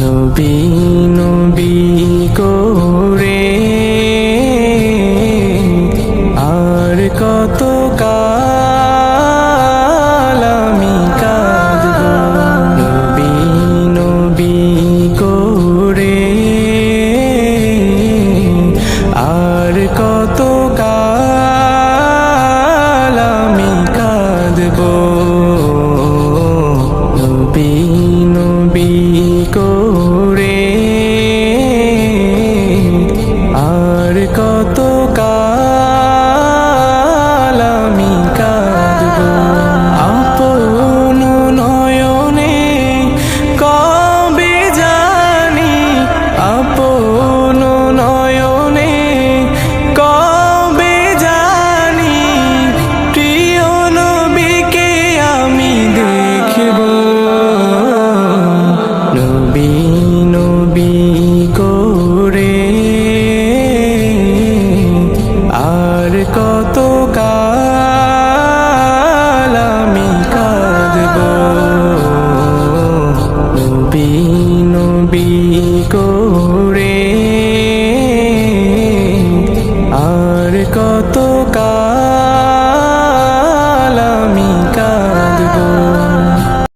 নবী নবী করে করে নবী করে। আর কত কাল আমি কাঁদব? নবী নবী আর কত